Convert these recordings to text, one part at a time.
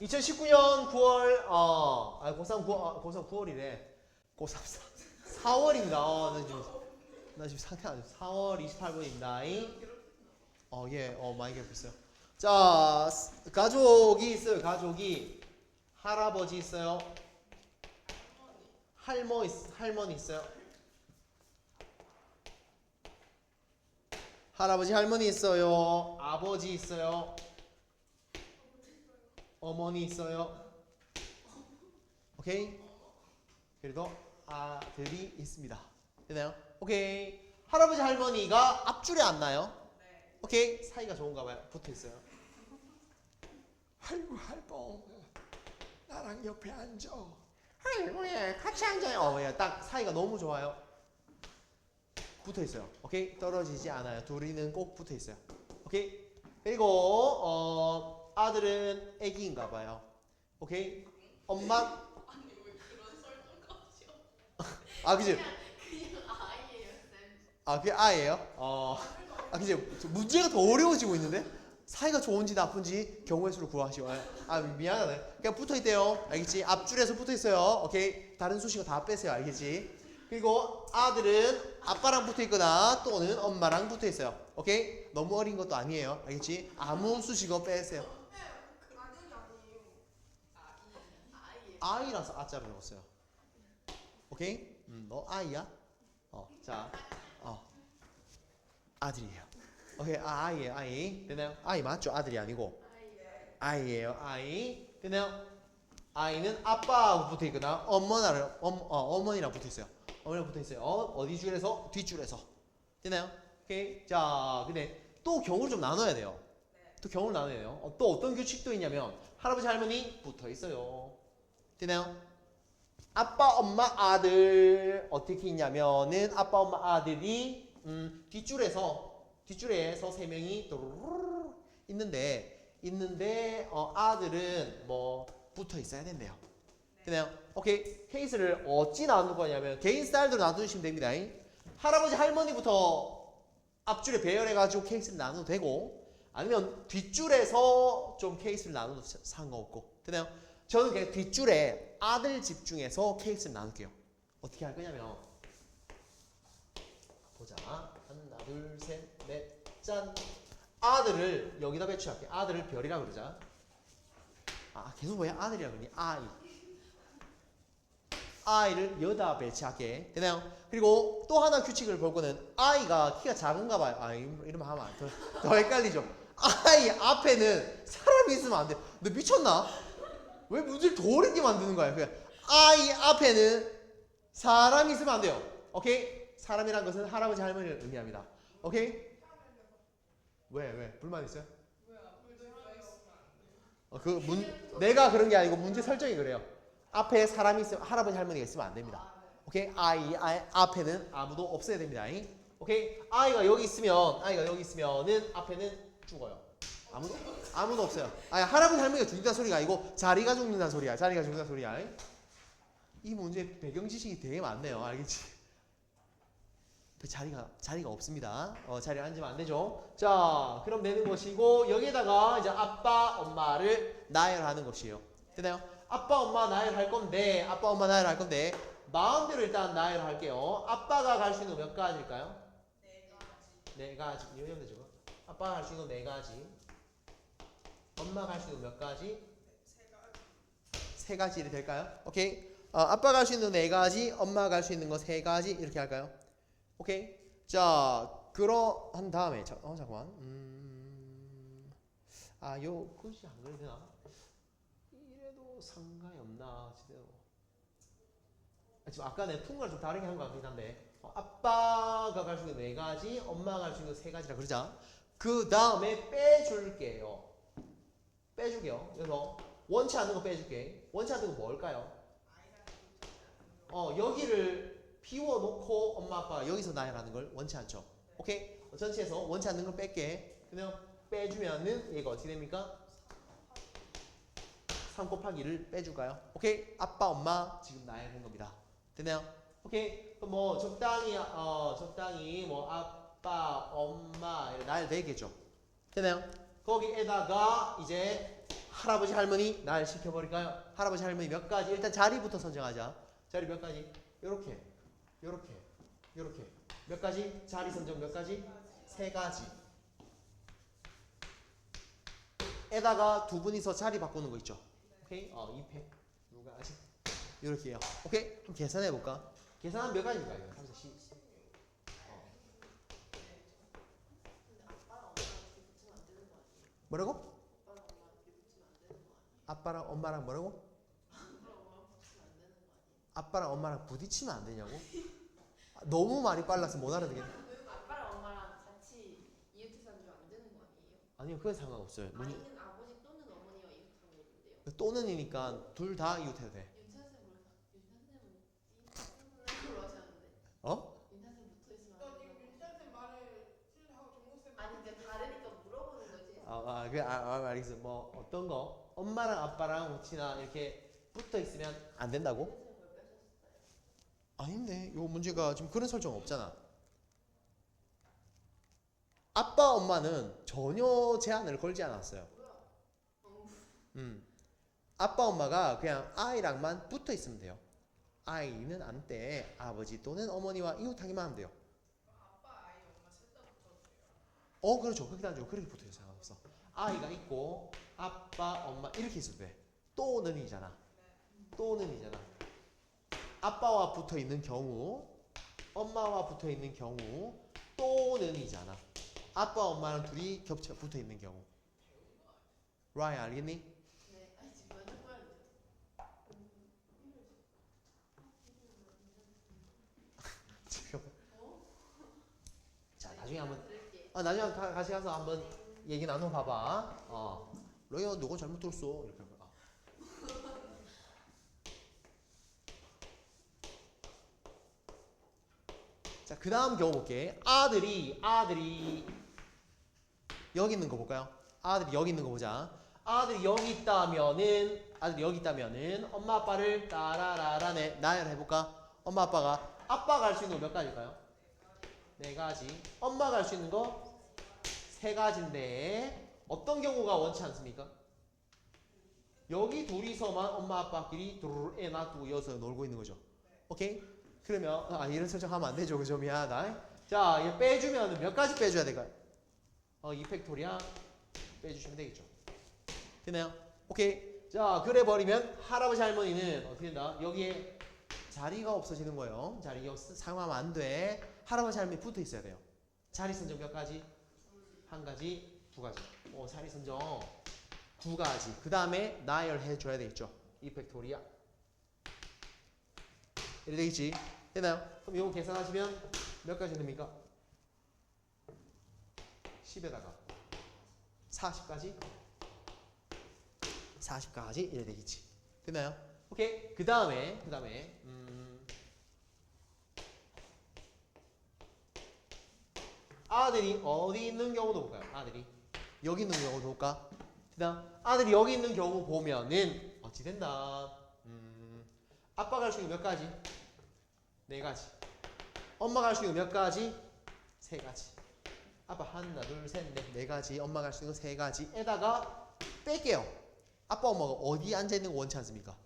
2019년 9월 어, 아, 고3 9월, 아, 고3 9월이래. 고3 4월입니다. 어, 나 지금 나 지금 상태 안 좋아. 4월 28분입니다. 어, 예. 어, 많이 괴롭혔어요. 자, 스- 가족이 있어요. 가족이 할아버지 있어요. 할머 있, 할머니 있어요. 할아버지 할머니 있어요. 아버지 있어요. 어머니 있어요. 오케이. 그래도 아들이 있습니다. 되나요? 오케이. 할아버지 할머니가 앞줄에 앉나요? 오케이. 사이가 좋은가 봐요. 붙어 있어요. 아이고 할멈 나랑 옆에 앉아 아이고 예 같이 앉아요. 어, 예, 딱 사이가 너무 좋아요. 붙어 있어요. 오케이 떨어지지 않아요. 둘이는 꼭 붙어 있어요. 오케이 그리고 어 아들은 아기인가 봐요. 오케이 엄마 아니 왜 그런 설정까지요? 아 그지 그냥 아이예요 쌤. 아 그게 아예요. 어 아 그지 저 문제가 더 어려워지고 있는데 사이가 좋은지 나쁜지 경우의 수를 구하시오. 아 미안하네. 그냥 붙어 있대요. 알겠지? 앞줄에서 붙어 있어요. 오케이 다른 수식어 다 빼세요. 알겠지? 그리고 아들은 아빠랑 붙어 있거나 또는 엄마랑 붙어 있어요. 오케이? 너무 어린 것도 아니에요. 알겠지? 아무 수식어 빼세요. 아이라서 아자를 넣었어요. 오케이? 음, 너 아이야? 어, 자, 어, 아들이에요. 오케이, 아, 아이예요, 아이. 되나요? 아이 맞죠? 아들이 아니고. 아이예요, 아이. 되나요? 아이는 아빠하고 붙어 있거나 엄마랑 엄, 어, 어머니랑 붙어 있어요. 어머니랑 붙어 있어요. 어, 어디 줄에서? 뒷줄에서. 되나요? 오케이. 자, 근데 또 경우를 좀 나눠야 돼요. 또 경우를 나눠야 돼요. 어, 또 어떤 규칙도 있냐면 할아버지 할머니 붙어 있어요. 되나요? 아빠 엄마 아들 어떻게 있냐면은 아빠 엄마 아들이 음, 뒷줄에서 뒷줄에서 세 명이 있는데 있는데 어, 아들은 뭐 붙어 있어야 된대요. 되나요? 오케이 케이스를 어찌 나눌 거냐면 개인 스타일대로 나누시면 됩니다. 할아버지 할머니부터 앞줄에 배열해가지고 케이스를 나눠도 되고 아니면 뒷줄에서 좀 케이스를 나눠도 사- 상관없고 되나요? 저는 그냥 뒷줄에 아들 집중해서 케이스를 나눌게요. 어떻게 할 거냐면 보자 하나 둘 셋 넷 짠 아들을 여기다 배치할게. 아들을 별이라 그러자. 아 계속 뭐야 아들이라 그러니 아이 아이를 여다 배치할게 되나요? 그리고 또 하나 규칙을 볼 거는 아이가 키가 작은가 봐요. 아 이러- 이러면 하면. 더, 더 헷갈리죠. 아이 앞에는 사람이 있으면 안 돼. 너 미쳤나? 왜 문제를 더 어렵게 만드는 거야? 그냥 아이 앞에는 사람이 있으면 안 돼요. 오케이? 사람이란 것은 할아버지 할머니를 의미합니다. 오케이? 왜 왜? 불만 있어요? 어, 그 문, 내가 그런 게 아니고 문제 설정이 그래요. 앞에 사람이 있으면 할아버지 할머니가 있으면 안 됩니다. 오케이? 아이, 아이 앞에는 아무도 없어야 됩니다. 오케이? 아이가 여기 있으면 아이가 여기 있으면은 앞에는 죽어요. 아무도 아무도 없어요. 아니 할아버지 할머니가 죽는다는 소리가 아니고 자리가 죽는다는 소리야. 자리가 죽는다는 소리야. 이 문제 배경 지식이 되게 많네요. 알겠지? 그 자리가 자리가 없습니다. 어, 자리에 앉으면 안 되죠. 자, 그럼 되는 것이고 여기에다가 이제 아빠, 엄마를 나열하는 것이에요. 되나요? 아빠, 엄마 나열할 건데 아빠, 엄마 나열할 건데 마음대로 일단 나열할게요. 아빠가 갈 수 있는 몇 가지일까요? 네 가지. 이해면 되죠? 아빠가 갈수 있는 네 가지. 엄마가 할 수 있는 몇 가지? 세 가지 이 될까요? 오케이. 어, 아빠가 할 수 있는 네 가지, 엄마가 할 수 있는 거 세 가지 이렇게 할까요? 오케이. 자, 그러 한 다음에 자, 어 잠깐만. 음. 아, 요 글씨 안 그래도 되나? 이래도 상관이 없나 제대로. 아, 지금 아까 내 풍과를 좀 다르게 한 것 같긴 한데 어, 아빠가 갈 수 있는 네 가지, 엄마가 갈 수 있는 세 가지라 그러자. 그 다음에 빼줄게요. 빼줄게요. 그래서 원치 않는 거 빼줄게. 원치 않는 거 뭘까요? 어 여기를 비워놓고 엄마 아빠가 여기서 나열하는 걸 원치 않죠. 오케이? 어, 전체에서 원치 않는 걸 뺄게. 그러면 빼주면은 얘가 어떻게 됩니까? 3 곱하기 를 빼줄까요? 오케이? 아빠 엄마 지금 나열한 겁니다. 되나요? 오케이? 그럼 뭐 적당히 어 적당히 뭐 아빠 엄마 이렇게 나열되겠죠. 되나요? 거기에다가 이제 할아버지 할머니 날 시켜버릴까요? 할아버지 할머니 몇 가지 일단 자리부터 선정하자. 자리 몇 가지? 요렇게, 요렇게, 요렇게 몇 가지? 자리 선정 몇 가지? 세 가지. 에다가 두 분이서 자리 바꾸는 거 있죠. 오케이? 어, 2팩 누가 아직 요렇게요. 오케이? 한번 계산해 볼까? 계산하면 몇 가지일까요? 3, 4, 10. 뭐라고? 아빠랑 엄마랑 뭐라고? 아빠랑 엄마랑 부딪히면 안 되냐고? 아, 너무 말이 빨라서 못 알아듣겠네. 아빠랑 엄마랑 같이 이웃사는 안 되는 거 아니에요? 아니요, 그건 상관없어요. 문- 아니면 아버지 또는 어머니와 이웃사는 되는데요. 또는이니까 둘 다 이웃해도 돼. 어? 윤찬 쌤 붙어 있으면 안 되는 거. 아니 근데 다르니까 물어보는 거지. 아, 아, 그, 아, 아, 알겠어. 뭐 어떤 거? 엄마랑 아빠랑 혹시나 이렇게 붙어 있으면 안 된다고? 아닌데, 요 문제가 지금 그런 설정 없잖아. 아빠, 엄마는 전혀 제한을 걸지 않았어요. 음, 아빠, 엄마가 그냥 아이랑만 붙어 있으면 돼요. 아이는 안 돼. 아버지 또는 어머니와 이웃하기만 하면 돼요. 어 그렇죠 그렇게 하죠 그렇게 붙어요 상관없어 아이가 있고 아빠 엄마 이렇게 있어도 돼 또는 이잖아 또는 이잖아 아빠와 붙어 있는 경우 엄마와 붙어 있는 경우 또는 이잖아 아빠 엄마랑 둘이 겹쳐 붙어 있는 경우 라이 알겠니? 네. 자 나중에 한번. 아 나중에 가, 같이 가서 한번 얘기 나눠 봐봐 어 로이어 너가 잘못 들었어 이렇게 할 거야. 자, 그 다음 경우 볼게. 아들이, 아들이, 여기 있는 거 볼까요? 아들이 여기 있는 거 보자. 아들이 여기 있다면은, 아들이 여기 있다면은, 엄마 아빠를 따라라라네, 나열 해볼까? 엄마 아빠가, 아빠가 할 수 있는 거 몇 가지일까요? 네 가지. 엄마가 할 수 있는 거 세 가지인데, 어떤 경우가 원치 않습니까? 여기 둘이서만 엄마 아빠끼리 놔두고 이어서 놀고 있는 거죠. 오케이? 그러면 아 이런 설정하면 안 되죠. 그죠? 미안하다. 자, 얘 빼주면 몇 가지 빼줘야 될까요? 어, 이 팩토리아 빼주시면 되겠죠. 되나요? 오케이. 자, 그래 버리면 할아버지 할머니는 어떻게 된다? 여기에 자리가 없어지는 거예요. 자리가 없 사용하면 안 돼. 할아버지 할머니 붙어 있어야 돼요. 자리 선정 몇 가지? 한 가지, 두 가지. 어, 자리 선정 두 가지. 그 다음에 나열해 줘야 되겠죠. 이 팩토리아. 이래 되겠지? 되나요? 그럼 이거 계산하시면 몇 가지 됩니까? 10에다가 40까지 40까지 이래 되겠지. 되나요? 오케이. 그 다음에 그 다음에 음, 아들이 어디 있는 경우도 볼까요? 아들이 여기 있는 경우도 볼까? 되나? 아들이 여기 있는 경우 보면은 어찌 된다. 음, 아빠가 할 수 있는 몇 가지? 네 가지. 엄마가 할 수 있는 몇 가지? 세 가지. 아빠 하나, 둘, 셋, 넷, 네 가지. 엄마가 할 수 있는 세 가지에다가 뺄게요. 아빠, 엄마가 어디 앉아 있는 거 원치 않습니까?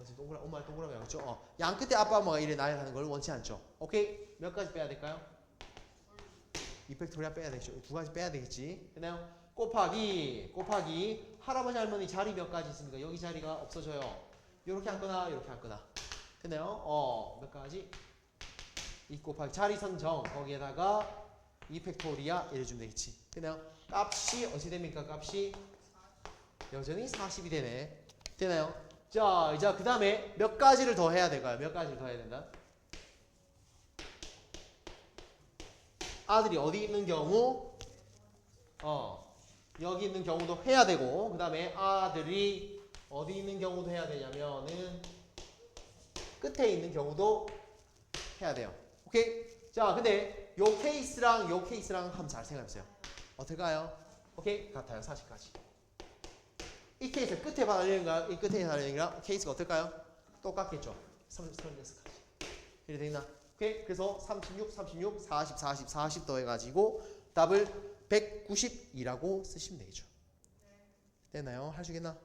뭐지 동그라 엄마 동그라미 양죠. 어. 양 끝에 아빠, 엄마가 이래 나열하는 걸 원치 않죠. 오케이 몇 가지 빼야 될까요? 이펙토리아 빼야 되겠죠. 두 가지 빼야 되겠지. 되나요? 곱하기 곱하기 할아버지 할머니 자리 몇 가지 있습니까? 여기 자리가 없어져요. 이렇게 앉거나 이렇게 앉거나. 되나요? 어, 몇 가지? 이 곱하기 자리 선정 거기에다가 이 팩토리아 이래 주면 되겠지. 되나요? 값이 어떻게 됩니까? 값이 여전히 40이 되네. 되나요? 자, 이제 그 다음에 몇 가지를 더 해야 될까요? 몇 가지를 더 해야 된다? 아들이 어디 있는 경우, 어, 여기 있는 경우도 해야 되고, 그 다음에 아들이 어디 있는 경우도 해야 되냐면은 끝에 있는 경우도 해야 돼요. 오케이? 자, 근데 요 케이스랑 요 케이스랑 한번 잘 생각해보세요. 어떨까요? 오케이? 같아요. 40까지. 이 케이스 끝에 거랑 이 끝에 거랑 케이스가 어떨까요? 똑같겠죠. 30, 36까지. 이래 되나? 오케이? 그래서 36, 36, 40, 40, 40 더해가지고 답을 192라고 쓰시면 되겠죠. 됐나요? 할 수 있겠나?